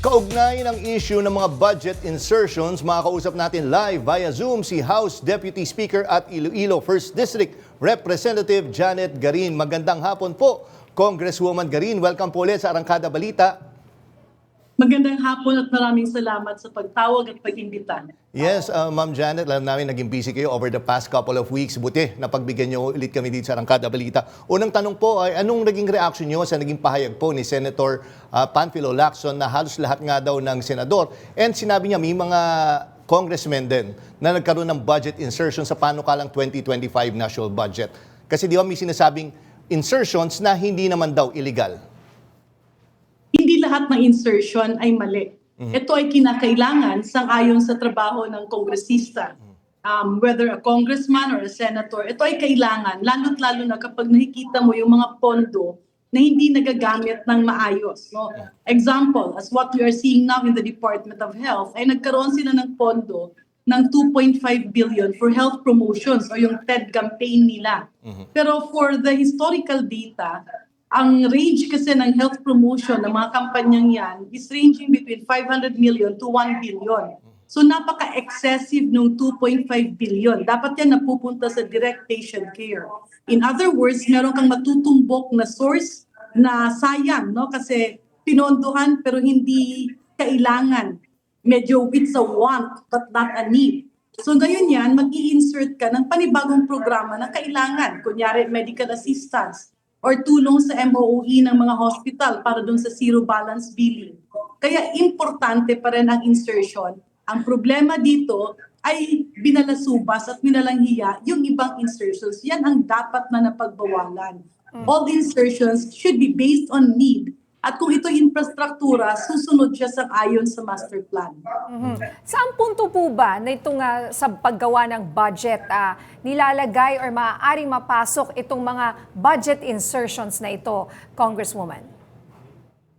Kaugnay ng issue ng mga budget insertions, makakausap natin live via Zoom si House Deputy Speaker at Iloilo 1st District Representative Janet Garin. Magandang hapon po, Congresswoman Garin. Welcome po ulit sa Arangkada Balita. Magandang hapon at maraming salamat sa pagtawag at pag-imbita. Yes, uh, Ma'am Janet, alam namin naging busy kayo over the past couple of weeks. Buti, napagbigyan niyo ulit kami dito sa Arangkada Balita. Unang tanong po ay anong naging reaction niyo sa naging pahayag po ni Senator uh, Panfilo Lacson na halos lahat nga daw ng senador. And sinabi niya may mga congressmen din na nagkaroon ng budget insertion sa panukalang 2025 national budget. Kasi di ba may sinasabing insertions na hindi naman daw illegal. Hindi lahat ng insertion ay mali. Ito ay kinakailangan sang-ayon sa trabaho ng kongresista. Um, whether a congressman or a senator, ito ay kailangan, lalo't lalo na kapag nakikita mo yung mga pondo na hindi nagagamit ng maayos. No? Example, as what we are seeing now in the Department of Health, ay nagkaroon sila ng pondo ng 2.5 billion for health promotions o yung TED campaign nila. Pero for the historical data, ang range kasi ng health promotion ng mga kampanyang yan is ranging between 500 million to 1 billion. So napaka-excessive ng 2.5 billion. Dapat yan napupunta sa direct patient care. In other words, meron kang matutumbok na source na sayang, no? Kasi pinondohan pero hindi kailangan. Medyo it's a want but not a need. So ngayon yan, mag insert ka ng panibagong programa na kailangan. Kunyari, medical assistance or tulong sa MOOE ng mga hospital para dun sa zero balance billing. Kaya importante pa rin ang insertion. Ang problema dito ay binalasubas at minalanghiya yung ibang insertions. Yan ang dapat na napagbawalan. All insertions should be based on need. At kung ito infrastruktura, susunod siya sa ayon sa master plan. Mhm. Saan punto po ba na itong ah, sa paggawa ng budget ah, nilalagay or maaaring mapasok itong mga budget insertions na ito, Congresswoman?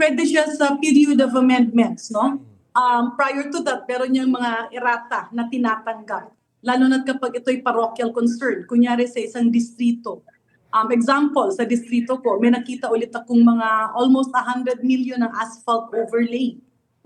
pwede siya sa period of amendments, no? Um, prior to that, meron niyang mga errata na tinatanggap. Lalo na kapag ito'y parochial concern, kunyari sa isang distrito. Um, example, sa distrito ko, may nakita ulit akong mga almost 100 million ng asphalt overlay.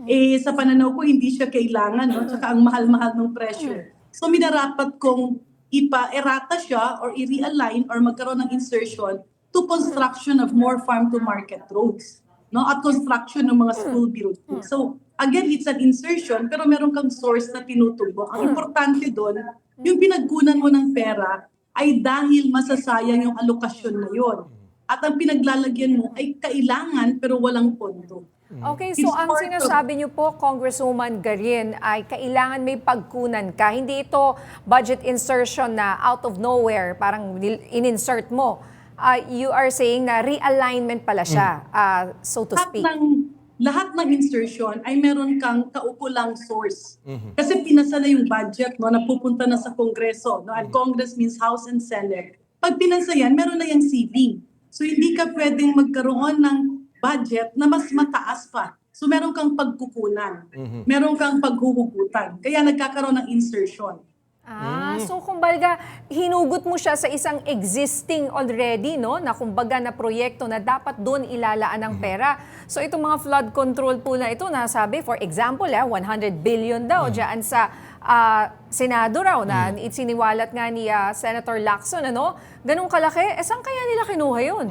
Eh, sa pananaw ko, hindi siya kailangan, no? Tsaka ang mahal-mahal ng presyo. So, minarapat kong ipa-errata siya or i-realign or magkaroon ng insertion to construction of more farm-to-market roads no at construction ng mga school buildings. So again, it's an insertion pero meron kang source na tinutubo. Ang importante doon, yung pinagkunan mo ng pera ay dahil masasayang yung alokasyon na yon. At ang pinaglalagyan mo ay kailangan pero walang pondo. Okay, so ang sinasabi niyo po, Congresswoman Garin, ay kailangan may pagkunan ka. Hindi ito budget insertion na out of nowhere, parang in-insert mo. Ah, you are saying na realignment pala siya, ah, so to lahat speak. ng lahat ng insertion ay meron kang kaukulang source. Kasi pinasa na yung budget no, na pupunta na sa Kongreso. No? And Congress means House and Senate. Pag pinasa yan, meron na yung CV. So hindi ka pwedeng magkaroon ng budget na mas mataas pa. So meron kang pagkukunan. Meron kang paghuhugutan. Kaya nagkakaroon ng insertion. Ah, so kumbaga hinugot mo siya sa isang existing already, no? Na kumbaga na proyekto na dapat doon ilalaan ng pera. So itong mga flood control po na ito, nasabi, for example, ah, 100 billion daw dyan sa ah, Senado raw na siniwalat nga ni ah, Senator Lacson, ano? Ganong kalaki, eh saan kaya nila kinuha yun?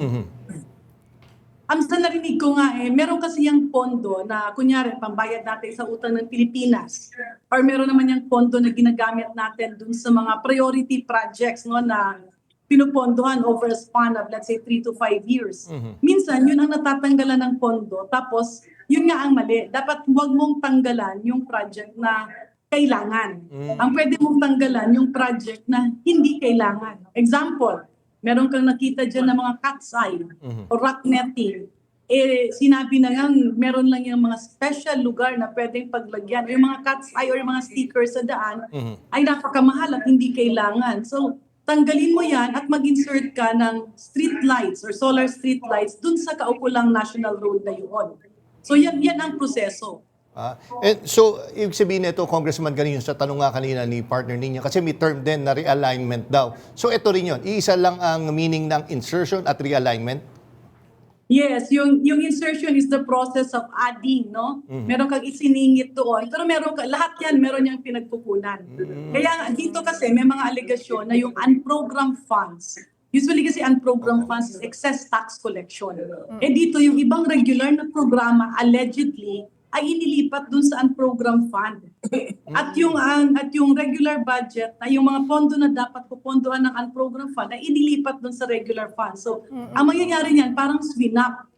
Ang sa narinig ko nga eh, meron kasi yung pondo na kunyari pambayad natin sa utang ng Pilipinas or meron naman yung pondo na ginagamit natin dun sa mga priority projects no na pinupondohan over a span of let's say 3 to 5 years. Minsan yun ang natatanggalan ng pondo tapos yun nga ang mali. Dapat huwag mong tanggalan yung project na kailangan. Ang pwede mong tanggalan yung project na hindi kailangan. Example, meron kang nakita dyan ng mga cat's eye o rock netting. Eh, sinabi na yan, meron lang yung mga special lugar na pwedeng paglagyan. Yung mga cat's eye or yung mga stickers sa daan ay napakamahal at hindi kailangan. So, tanggalin mo yan at mag-insert ka ng street lights or solar street lights dun sa kaukulang national road na yun. So, yan, yan ang proseso. Ah, and so, ibig sabihin nito, Congressman Garin, sa tanong nga kanina ni partner ninyo, kasi may term din na realignment daw. So, ito rin yun. Iisa lang ang meaning ng insertion at realignment? Yes, yung yung insertion is the process of adding, no? Meron kang isiningit doon, pero meron ka lahat 'yan meron niyang pinagkukunan. Kaya nga, dito kasi may mga alegasyon na yung unprogrammed funds. Usually kasi unprogrammed funds is excess tax collection. Eh dito yung ibang regular na programa allegedly ay inilipat dun sa unprogrammed fund. At yung ang at yung regular budget na yung mga pondo na dapat pupondohan ng unprogrammed fund ay inilipat dun sa regular fund. So, ang mangyayari niyan parang swinap.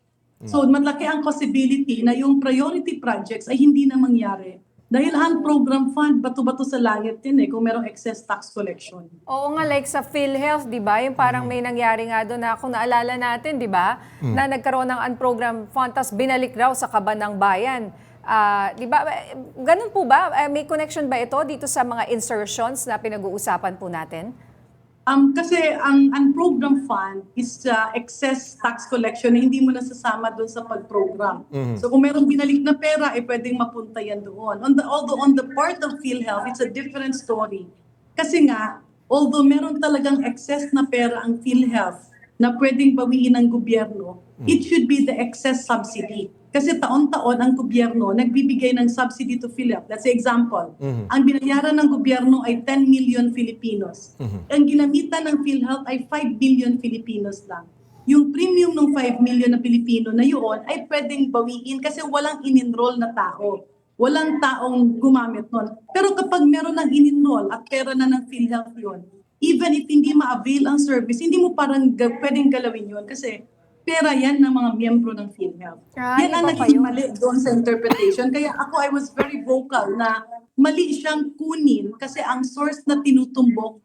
So, malaki ang possibility na yung priority projects ay hindi na mangyari. Dahil ang program fund, bato-bato sa langit din eh, kung merong excess tax collection. Oo nga, like sa PhilHealth, di ba? Yung parang may nangyari nga doon na kung naalala natin, di ba? Na nagkaroon ng unprogrammed fund, tapos binalik raw sa kaban ng bayan. Ah, di ba? Ganun po ba? Eh, May connection ba ito dito sa mga insertions na pinag-uusapan po natin? Um, kasi ang unprogrammed fund is uh, excess tax collection na hindi mo nasasama doon sa pag-program. So kung merong binalik na pera, eh pwedeng mapunta yan doon. On the, although on the part of PhilHealth, it's a different story. Kasi nga, although meron talagang excess na pera ang PhilHealth na pwedeng bawiin ng gobyerno, it should be the excess subsidy. Kasi taon-taon ang gobyerno nagbibigay ng subsidy to PhilHealth. Let's say example, ang binayaran ng gobyerno ay 10 million Filipinos. Ang ginamitan ng PhilHealth ay 5 billion Filipinos lang. Yung premium ng 5 million na Pilipino na yun ay pwedeng bawiin kasi walang in-enroll na tao. Walang taong gumamit nun. Pero kapag meron ng in-enroll at pera na ng PhilHealth yun, even if hindi ma-avail ang service, hindi mo parang pwedeng galawin yun kasi pera yan ng mga miyembro ng PhilHealth. Ah, yan ang naging mali doon sa interpretation. Kaya ako, I was very vocal na mali siyang kunin kasi ang source na tinutumbok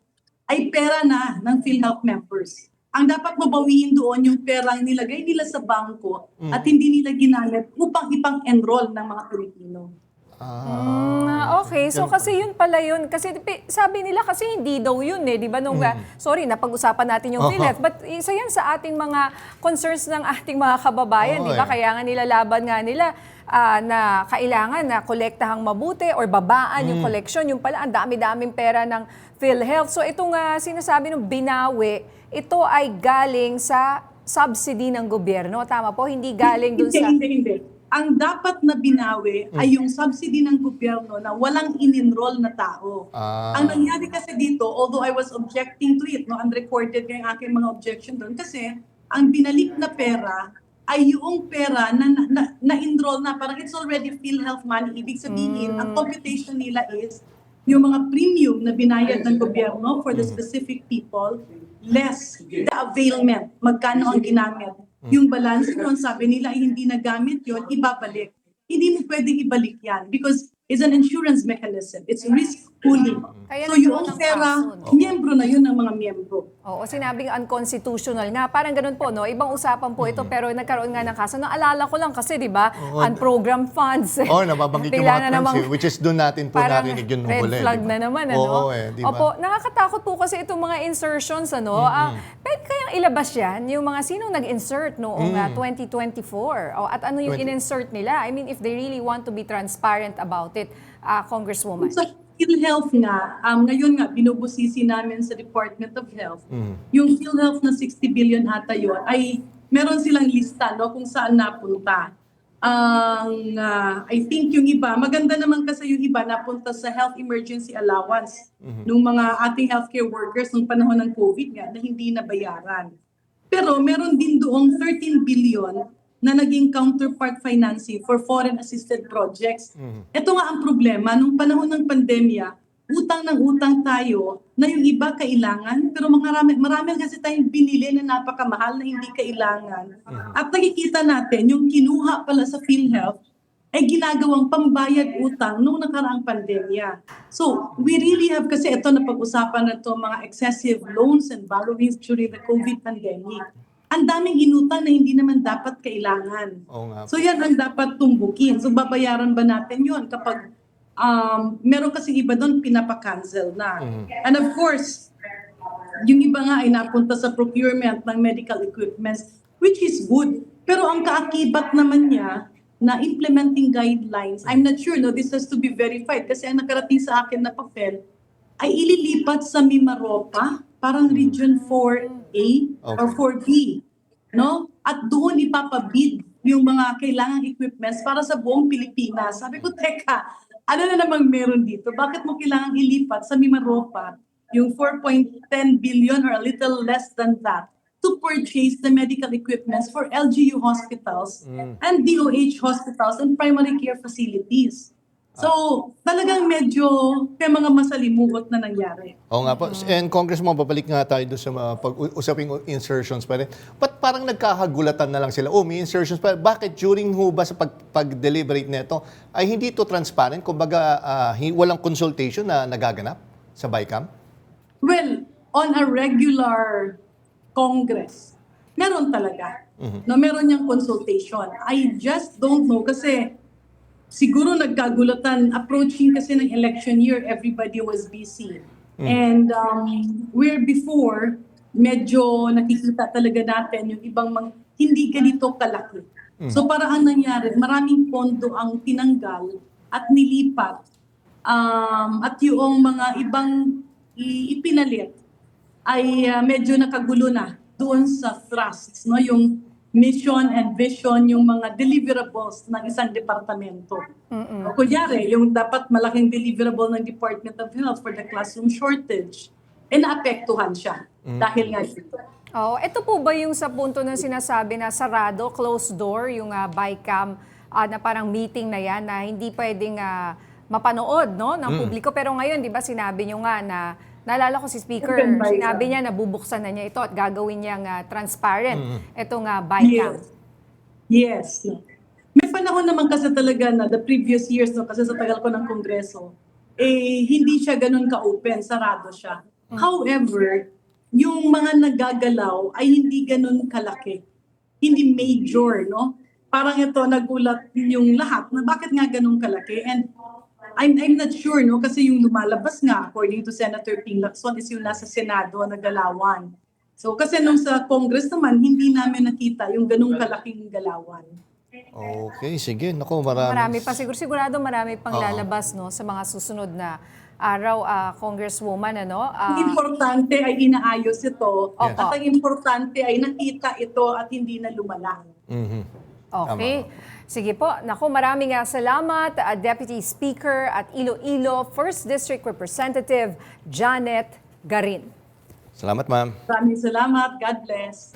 ay pera na ng PhilHealth members. Ang dapat mabawiin doon yung perang nilagay nila sa bangko at hindi nila ginamit upang ipang-enroll ng mga Pilipino. Mm, ah, okay, so kasi yun pala yun. Kasi pi- sabi nila kasi hindi daw yun eh, di ba? Nung, ah, sorry, napag-usapan natin yung Oo. PhilHealth. But isa yan sa ating mga concerns ng ating mga kababayan, Oo di ba? eh. Kaya nga nilalaban nga nila ah, na kailangan na kolektahang mabuti or babaan yung collection. Yung pala, ang dami-daming pera ng PhilHealth. So itong ah, sinasabi ng binawi, ito ay galing sa subsidy ng gobyerno. Tama po? Hindi galing dun hindi, sa... hindi, hindi. Ang dapat na binawi ay yung subsidy ng gobyerno na walang in-enroll na tao. Ah. Ang nangyari kasi dito, although I was objecting to it, no, unrecorded yung aking mga objection doon, kasi ang binalik na pera ay yung pera na, na, na, na-enroll na, parang it's already PhilHealth money. Ibig sabihin, ang computation nila is yung mga premium na binayad ng gobyerno for the specific people, less the availment, magkano ang ginamit. Yung balance nun, sabi nila, hindi nagamit yon ibabalik. Hindi mo pwedeng ibalik yan because it's an insurance mechanism. It's risk pooling. Kaya so yung ng pera, no? miyembro na yun ng mga miyembro. Oo, sinabing unconstitutional nga. Parang ganun po, no? Ibang usapan po ito, pero nagkaroon nga ng kaso. Naalala ko lang kasi, di ba, unprogrammed funds. Oo, nababanggit yung Bigla mga na terms namang eh, which is doon natin po parang narinig yung red huli. flag di ba? na naman, ano? Oo, eh, di ba? Opo, nakakatakot po kasi itong mga insertions, ano? Ah, pwede kayang ilabas yan, yung mga sinong nag-insert noong ah, 2024? O, at ano yung 20 in-insert nila? I mean, if they really want to be transparent about it, ah, Congresswoman. Sa PhilHealth nga, um, ngayon nga, binubusisi namin sa Department of Health, yung PhilHealth na 60 billion ata yun, ay meron silang lista no, kung saan napunta. Ang ah, I think yung iba, maganda naman kasi yung iba napunta sa health emergency allowance nung mga ating healthcare workers nung panahon ng COVID nga na hindi nabayaran. Pero meron din doong 13 billion na naging counterpart financing for foreign assisted projects. Ito nga ang problema, nung panahon ng pandemya, utang ng utang tayo na yung iba kailangan, pero marami, marami kasi tayong binili na napakamahal na hindi kailangan. At nakikita natin, yung kinuha pala sa PhilHealth, ay ginagawang pambayad utang nung nakaraang pandemya. So, we really have, kasi ito na pag-usapan na to mga excessive loans and borrowings during the COVID pandemic. Ang daming inutang na hindi naman dapat kailangan. Oo nga. So yan ang dapat tumbukin. So babayaran ba natin yon kapag um, meron kasi iba doon pinapa-cancel na. And of course, yung iba nga ay napunta sa procurement ng medical equipments, which is good. Pero ang kaakibat naman niya na implementing guidelines, I'm not sure, no, this has to be verified kasi ang nakarating sa akin na papel ay ililipat sa Mimaropa, parang Region 4A or 4B. no? At doon ipapabid yung mga kailangang equipments para sa buong Pilipinas. Sabi ko, teka, ano na namang meron dito? Bakit mo kailangang ilipat sa Mimaropa yung 4.10 billion or a little less than that to purchase the medical equipments for LGU hospitals and DOH hospitals and primary care facilities. So, talagang medyo may mga masalimuot na nangyari. Oo nga po. And Congressman, babalik nga tayo doon sa mga pag-usaping insertions pa rin. Ba't parang nagkakagulatan na lang sila? Oh, may insertions pa. Bakit during ho ba sa pag- pag-deliberate nito ay hindi ito transparent? Kumbaga, ah, hi- walang consultation na nagaganap sa BICAM? Well, on a regular Congress, meron talaga. No, meron niyang consultation. I just don't know kasi siguro nagkagulatan approaching kasi ng election year, everybody was busy. And um, where before, medyo nakikita talaga natin yung ibang mga, hindi ganito kalaki. So para ang nangyari, maraming pondo ang tinanggal at nilipat um, at yung mga ibang ipinalit ay ah, medyo nakagulo na doon sa thrusts, no? yung mission and vision, yung mga deliverables ng isang departamento. O kunyari, yung dapat malaking deliverable ng Department of Health for the classroom shortage, eh naapektuhan siya dahil nga dito. Oh, ito po ba yung sa punto ng sinasabi na sarado, closed door, yung uh, BICAM ah, na parang meeting na yan na hindi pwedeng ah, mapanood no, ng publiko. Pero ngayon, di ba, sinabi nyo nga na, naalala ko si Speaker, sinabi niya na bubuksan na niya ito at gagawin niyang ah, transparent itong uh, BICAM. Yes. Yes. May panahon naman kasi talaga na the previous years, no, kasi sa tagal ko ng Kongreso, eh, hindi siya ganun ka-open, sarado siya. However, yung mga nagagalaw ay hindi ganun kalaki. Hindi major, no? Parang ito, nagulat yung lahat na bakit nga ganun kalaki. And I'm, I'm not sure, no? Kasi yung lumalabas nga, according to Senator Ping Lacson, is yung nasa Senado na galawan. So kasi nung sa Congress naman, hindi namin nakita yung ganung kalaking galawan. Okay, sige. Naku, marami. Marami pa siguro sigurado marami pang Oo. lalabas no sa mga susunod na araw ah, Congresswoman ano. Ah, Ang importante ay inaayos ito Opo. at ang importante ay nakita ito at hindi na lumala. Mhm. Okay. Sige po. Naku, maraming nga salamat, uh, Deputy Speaker at Iloilo First District Representative Janet Garin. Salamat, ma'am. Maraming salamat. God bless.